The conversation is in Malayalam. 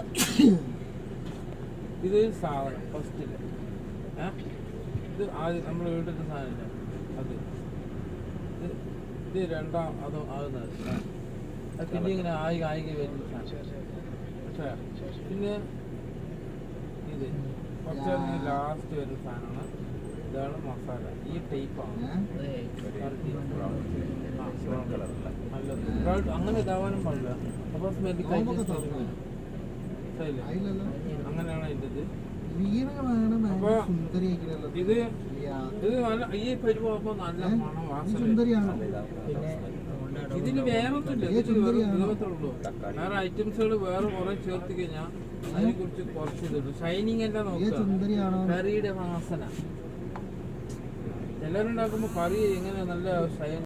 ഇത് സാധനം ഫസ്റ്റിൽ ഇത് ആദ്യം നമ്മൾ വീട്ടിലത്തെ സാധനമില്ല അത്. ഇത് രണ്ടാം അത് ആകുന്നത്. അത് പിന്നെ ഇങ്ങനെ ആയി ആയി വരുന്ന സാധനം. പിന്നെ ഇത്. കുറച്ച് ലാസ്റ്റ് വരുന്ന സാധനമാണ്. ഇതാണ് മസാല. ഈ ടൈപ്പാണ് നല്ലത്. അങ്ങനെ ഇതാവാനും പാടില്ല. അപ്പോൾ സ്മെല്ല് കഴിഞ്ഞ അങ്ങനെയാണ് അതിന്റെ ഇത് ഇത് ഇത് നല്ല ഈ പരിപാകുമ്പോൾ നല്ല മണം വാസന. സുന്ദരിയാണ്. ഇതിന് വേറെ ഒന്നുമില്ല ഈ ഇതിന് വേറെ ഐറ്റംസുകൾ വേറെ കുറെ ചേർത്ത് കഴിഞ്ഞാൽ അതിനെ കുറിച്ച് കുറച്ച് ഇതുള്ളൂ ഷൈനിങ് എല്ലാം നോക്കുക. സുന്ദരിയാണോ. കറിയുടെ വാസന. ചിലരുണ്ടാക്കുമ്പോൾ കറി എങ്ങനെ നല്ല ഷൈൻ